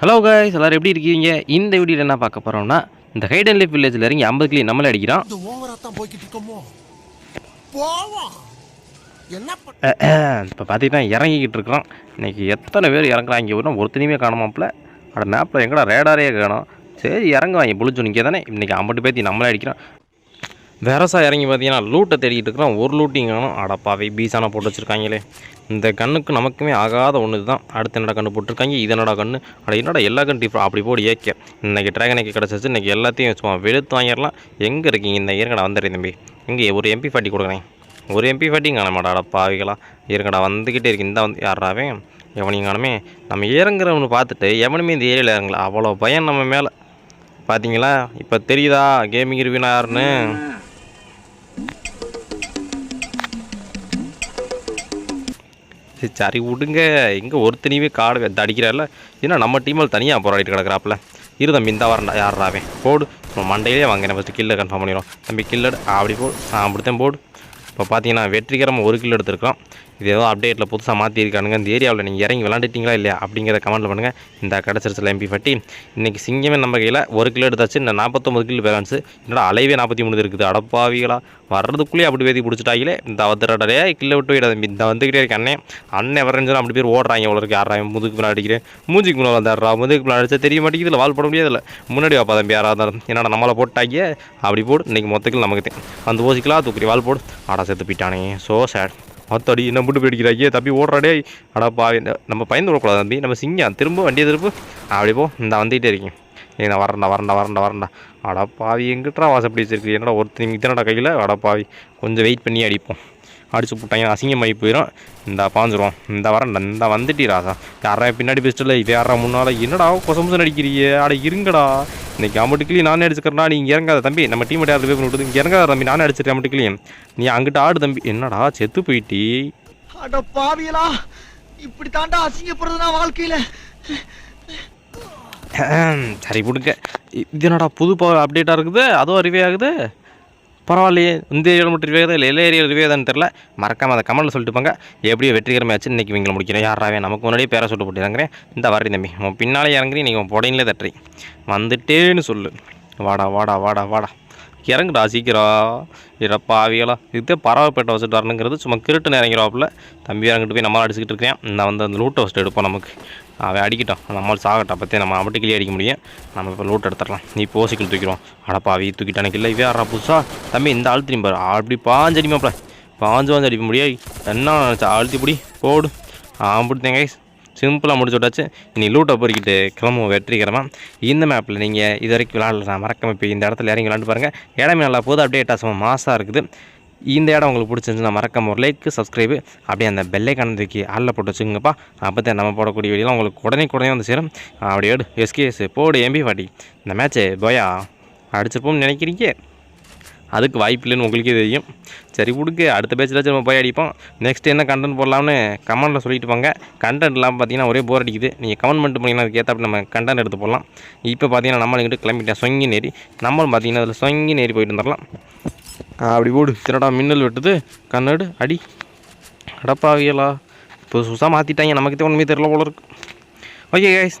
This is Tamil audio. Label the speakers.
Speaker 1: ஹலோ guys எல்லாரும் எப்படி இருக்கீங்க? இந்த வீடியோவில் என்ன பார்க்க போகிறோம்னா இந்த ஹைடன் லைஃப் வில்லேஜில் இறங்கி ஐம்பது கிளி நம்மளே
Speaker 2: பண்ண
Speaker 1: இப்போ பார்த்தீங்கன்னா இறங்கிக்கிட்டு இருக்கிறோம் இன்னைக்கு எத்தனை பேர் இறங்குறாங்க ஒரு ஒருத்தனையுமே காணமாப்பில் அட மேப்பில் எங்கடா ரேடாரே காணும். சரி இறங்குவாங்க புளிச்சு நிற்க தானே இன்றைக்கி ஐம்பது பேத்தி நம்மளே அடிக்கிறோம் வெரசா இறங்கி பார்த்தீங்கன்னா லூட்டை தேடிக்கிட்டு இருக்கிறோம் ஒரு லூட்டிங் காணும். அடப்பாவே பீசானா போட்டு வச்சுருக்காங்களே. இந்த கண்ணுக்கு நமக்குமே ஆகாத ஒன்று தான் அடுத்த என்னடா கண்ணு போட்டிருக்காங்க? இது என்னடா கண்ணு? அட என்னடா எல்லா கண் டிஃப்ரெண்ட் அப்படி போடு ஏக்க இன்றைக்கி ட்ராகனுக்கு கிடச்சிச்சு இன்றைக்கி எல்லாத்தையும் சும்மா வெளுத்து வாங்கிடலாம். எங்கே இருக்கீங்க இந்த இருக்கடா வந்துடுறேன் தம்பி. இங்கே ஒரு எம்பி ஃபாட்டி கொடுக்குறேன். ஒரு எம்பி ஃபாட்டிங் காண மாட்டாடா பாவிகளா. இருக்கடா வந்துக்கிட்டே இருக்கு. இந்த வந்து யாராவே எவனையும் காணுமே. நம்ம இறங்குறவனு பார்த்துட்டு எவனுமே இந்த ஏரியாவில் இறங்கல. அவ்வளோ பயம் நம்ம மேலே. பார்த்தீங்களா இப்போ தெரியுதா? கேமிங் இருவினா யாருன்னு? சரி, சரி விடுங்க. எங்கே ஒருத்தனையுமே காடு வெத்த ஏன்னா நம்ம டீமில் தனியாக போராடிட்டு கிடக்குறாப்புல. இரு தம்பி இந்த வரண்டா யாராவே போடு. இப்போ மண்டையிலே வாங்க ஃபஸ்ட்டு கில்லை கன்ஃபார்ம் பண்ணிடுவோம். தம்பி கில்லடு அப்படி போடு அப்படித்தான் போடு. இப்போ பார்த்தீங்கன்னா வெற்றிகரமாக ஒரு கிலோ எடுத்திருக்கோம் இது ஏதோ அப்டேட்டில் புதுசாக மாற்றிருக்கானுங்க இந்த ஏரியாவில் நீங்கள் இறங்கி விளாண்டுட்டீங்களா இல்லையா? அப்படிங்கிறத கமெண்ட்டில் பண்ணுங்கள் இந்த கிடச்சிருச்சுல எம்பி பட்டி இன்றைக்கி சிங்கமே நம்ம கையில் ஒரு கிலோ எடுத்தாச்சு. இந்த நாற்பத்தொம்பது கிலோ பேலன்ஸு என்னோட அலைவே நாற்பத்தி மூணு இருக்குது. அடப்பாவிகளா வர்றதுக்குள்ளேயே அப்படி வேதி பிடிச்சிட்டாங்களே. இந்த அவத்தரடே கிலோ விட்டு போயிடாது இந்த வந்துக்கிட்டே இருக்க அண்ணே. அண்ணன் வரஞ்சு அப்படி பேர் ஓடுறாங்க இவ்வளோ இருக்கு. யாரா முதுகுக்கு பின்னாடி அடிக்கிறேன்? மூஞ்சிக்கு முன்னாடி வந்துடுறா முதுகுக்கு பின்னாடி அடிச்சா தெரிய மாட்டேங்குது இல்லை வால் போட முடியாதுல்ல முன்னாடி வாப்பா தம்பி யாராக இருந்தாலும். என்னடா நம்மளை போட்டாங்க? அப்படி போடு. இன்றைக்கி மொத்தத்தில் நமக்கு வந்து ஓசிக்கலாம். தூக்கி வால் போடு. ஆடா செத்து போயிட்டானே. ஸோ சேட் மொத்தடி என்ன முட்டு போயிடிக்கிறாங்க தம்பி ஓடுறாடே. அடா பாவி நம்ம பயந்து விடக்கூடாது தம்பி. நம்ம சிங்கம் திரும்ப வண்டியை திருப்பு. அப்படி போ இந்த வந்துகிட்டே இருக்கேன். ஏய் நான் வரேன்டா வரண்டா வரேன்டா வரேன்டா. அடா பாவி எங்கிட்டா வாசப்படி வச்சிருக்கு என்னடா ஒருத்தர் இத்தனடா கையில்? அடா பாவி. கொஞ்சம் வெயிட் பண்ணி அடிப்போம். அடிச்சு போட்டாங்க அசிங்கமாகி போயிடும் இந்த பாஞ்சிரும் இந்த வரண்டா இந்த வந்துட்டி ராசா. யாரா பின்னாடி பெஸ்ட்டில் இது யாரா முன்னால்? என்னடா கொசம்சன் அடிக்கிறீங்க அட இருங்கடா. இன்னைக்கு அம்பட்டுக்கிளி நானே அடிச்சுக்கிறேன்டா நீ இறங்காத தம்பி. நம்ம டீம் யாரும் போய் விட்டுது இங்கே இறங்காத தம்பி நானே அடிச்சிட்டேன் அம்பட்டுக்கிளி நீ அங்கிட்ட ஆடு தம்பி. என்னடா செத்து போயிட்டி.
Speaker 3: அட பாவியலா இப்படி தாண்டா அசிங்கப்படுறது நான் வாழ்க்கையில
Speaker 1: சரி கொடுங்க இது என்னடா புது பவர் அப்டேட்டாக இருக்குது? அதுவும் ரிவே ஆகுது? பரவாயில்லையே இந்த ஏரியாவில் மட்டும் ரிவே இல்லை எல்லா ஏரியாவில் ரிவே ஆகுதுன்னு தெரில மறக்காம அதை கமெண்ட்டில் சொல்லிட்டு போங்க எப்படியோ வெற்றிகரமாக ஆச்சு இன்றைக்கி இவங்களை முடிக்கிறோம் யாராவே நமக்கு முன்னாடியே பேரை சொல்லிட்டு போட்டு இறங்குறேன் இந்த வரி தம்பி உன் பின்னாலே இறங்குறி நீங்கள் புடையிலே தட்டுறி. வந்துட்டேன்னு சொல்லு. வாடா வாடா வாடா வாடா. இறங்குடா சீக்கிரம் இறப்பா ஆவியலா இதே பறவைப்பேட்டை வச்சுட்டு வரணுங்கிறது சும்மா கிருட்டுன்னு இறங்கிறவாப்புல தம்பி இறங்கிட்டு போய் நம்மளால் அடிச்சுக்கிட்டு இருக்கேன் நான் வந்து அந்த லூட்டை வச்சுட்டு எடுப்போம் நமக்கு. அவன் அடிக்கட்டும். நம்மளால் சாகட்டும். பற்றி நம்ம அவட்டு கிளியே அடிக்க முடியும். நம்ம இப்போ லூட் எடுத்துடலாம். நீ போசிக்கல் தூக்கிறோம் அடப்பாவி தூக்கிட்டானுக்கு இல்லை. இவே ஆறா புதுசா? தம்பி இந்த ஆள் திரும்பி பாரு. அப்படி பாஞ்சு அடிமாப்ல பாஞ்சு பாஞ்சு அடிக்க முடியாது. என்ன நினச்சா? அழுத்தி பிடி. போடு. ஆம்பிடுத்தேங்க சிம்பிளாக முடிச்சு விட்டாச்சு. நீ லூட்டை பொறுக்கிட்டு கிளம்புவோம் வெற்றிகரமாக இந்த மேப்பில் நீங்கள் இது வரைக்கும் விளாட்லாம் மறக்காம இப்போ இந்த இடத்துல இறங்கி விளாண்டு பாருங்கள் இடமே நல்லா போகுது. அப்படியே டாசமாக மாசாக இருக்குது. இந்த இடம் உங்களுக்கு பிடிச்சிருந்துச்சுன்னா மறக்காம ஒரு லைக் சப்ஸ்கிரைபு அப்படியே அந்த பெல்லை கணந்துக்கு ஆளில் போட்டு வச்சுங்கப்பா அப்போ தான் நம்ம போடக்கூடிய வீடியோலாம் உங்களுக்கு உடனே உடனே வந்து சேரும். அப்படியே எடு எஸ்கேஎஸ் போடு எம்பி பாட்டி இந்த மேட்ச்சு போயா அடிச்சிருப்போம்னு நினைக்கிறீங்க? அதுக்கு வாய்ப்பு இல்லைன்னு உங்களுக்கே தெரியும். சரி கொடுக்கு அடுத்த பேச்சில் நம்ம போய் அடிப்போம். நெக்ஸ்ட் என்ன கண்டென்ட் போடலாம்னு கமெண்ட்டில் சொல்லிட்டு போங்க. கண்டென்ட் இல்லாமல் பார்த்தீங்கன்னா ஒரே போர் அடிக்குது. நீங்கள் கமெண்ட் பண்ணிட்டு போனீங்கன்னா அதுக்கு நம்ம கண்டென்ட் எடுத்து போடலாம். இப்போ பார்த்தீங்கன்னா நம்மளுக்கு கிளம்பிட்டேன். சொங்கி நேரி நம்மளும் பார்த்தீங்கன்னா அதில் சொங்கி நேரி போயிட்டு வந்துடலாம். அப்படி போடு. திருடா மின்னல் வெட்டுது. கண்ணாடு அடி. அடப்பாவியலா இப்போ சுசா மாற்றிட்டாங்க நமக்கு ஒன்றுமே தெரில போல இருக்கு. Okay guys